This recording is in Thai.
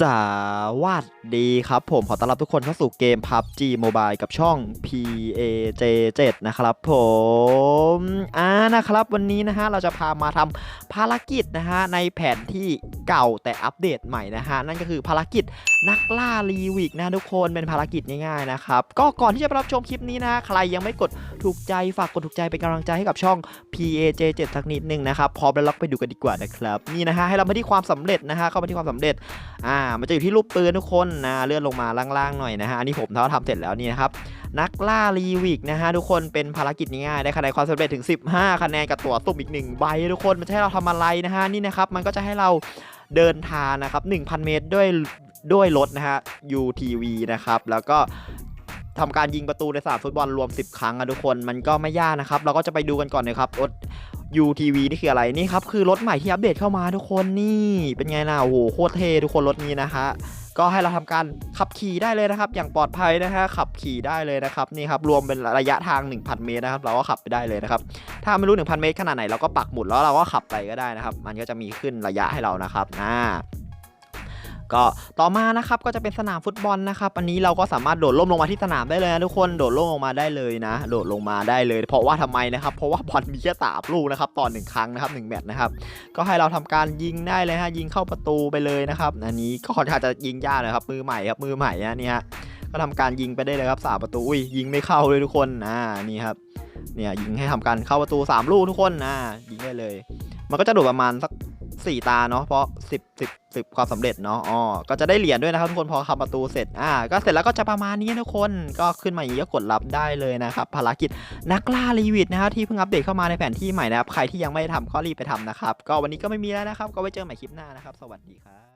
สวัสดีครับผมขอต้อนรับทุกคนเข้าสู่เกม PUBG Mobile กับช่อง PAJ7 นะครับผมอ่านะครับวันนี้นะฮะเราจะพามาทำภารกิจนะฮะในแผนที่เก่าแต่อัปเดตใหม่นะฮะนั่นก็คือภารกิจนักล่ารีวิกนะทุกคนเป็นภารกิจง่ายๆนะครับก็ก่อนที่จะไปรับชมคลิปนี้นะใครยังไม่กด ถูกใจฝากกดถูกใจเป็นกำลังใจให้กับช่อง PAJ7 สักนิดนึงนะครับพร้อมแล้วเราไปดูกันดีกว่านะครับนี่นะฮะให้เรามาที่ความสำเร็จนะฮะเข้ามาที่ความสำเร็จอ่ามันจะอยู่ที่รูปปืนทุกคนนะเลื่อนลงมาล่างๆหน่อยนะฮะอันนี้ผมเท่าทำเสร็จแล้วนี่นะครับนักล่ารีวิกนะฮะทุกคนเป็นภารกิจง่ายๆได้คะแนนความสำเร็จถึง 15 คะแนนกับตั๋วสุ่มอีก 1 ใบทุกคนมันจะให้เราทำอะไรนะฮะนี่นะครับมันก็จะให้เราเดินทางนะครับ 1,000 เมตรด้วยด้วยรถนะฮะ UTV นะครับ แล้วก็ ทำการยิงประตูในสนามฟุตบอลรวม 10 ครั้งอะทุกคนมันก็ไม่ยากนะครับ เราก็จะไปดูกันก่อนนะครับรถ UTV นี่คืออะไรนี่ครับคือรถใหม่ที่อัปเดตเข้ามาทุกคนนี่เป็นไงนะโอ้โหโคตรเท่ทุกคนรถนี้นะฮะก็ให้เราทำการขับขี่ได้เลยนะครับ อย่างปลอดภัยนะฮะขับขี่ได้เลยนะครับนี่ครับรวมเป็นระยะทาง 1,000 เมตรนะครับ เราก็ขับไปได้เลยนะครับ ถ้าไม่รู้ 1,000 เมตรขนาดไหนเราก็ปักหมุดแล้วเราก็ขับไปก็ได้นะครับ มันก็จะมีขึ้นระยะให้เรานะครับอ่า ก็ต่อมานะครับก็จะเป็นสนามฟุตบอลนะครับ อันนี้เราก็สามารถโดดร่มลงมาที่สนามได้เลยนะทุกคนโดดร่มลงมาได้เลยนะ โดดลงมาได้เลย เพราะว่าทำไมนะครับ เพราะว่าบอลมีแค่สามลูกนะครับต่อหนึ่งครั้งนะครับหนึ่งแมตช์นะครับ ก็ให้เราทำการยิงได้เลยฮะยิงเข้าประตูไปเลยนะครับ อันนี้ก็ค่อนข้างจะยิงยากเลยครับ มือใหม่ครับมือใหม่นะนี่ฮะก็ทำการยิงไปได้เลยครับสามประตูอุ้ยยิงไม่เข้าเลยทุกคนอ่านี่ครับเนี่ยยิงให้ทำการเข้าประตูสามลูกทุกคนอ่ายิงได้เลย มันก็จะโดดประมาณสัก สี่ตาเนาะเพราะสิบสิบสิบความสำเร็จเนาะอ๋อก็จะได้เหรียญด้วยนะครับทุกคนพอทำประตูเสร็จอ่าก็เสร็จแล้วก็จะประมาณนี้ทุกคนก็ขึ้นมาอย่างนี้ก็กดรับได้เลยนะครับภารกิจนักล่ารีวิทนะครับที่เพิ่งอัปเดตเข้ามาในแผนที่ใหม่นะครับใครที่ยังไม่ได้ทำก็รีบไปทำนะครับก็วันนี้ก็ไม่มีแล้วนะครับ ก็ไว้เจอใหม่คลิปหน้านะครับ สวัสดีครับ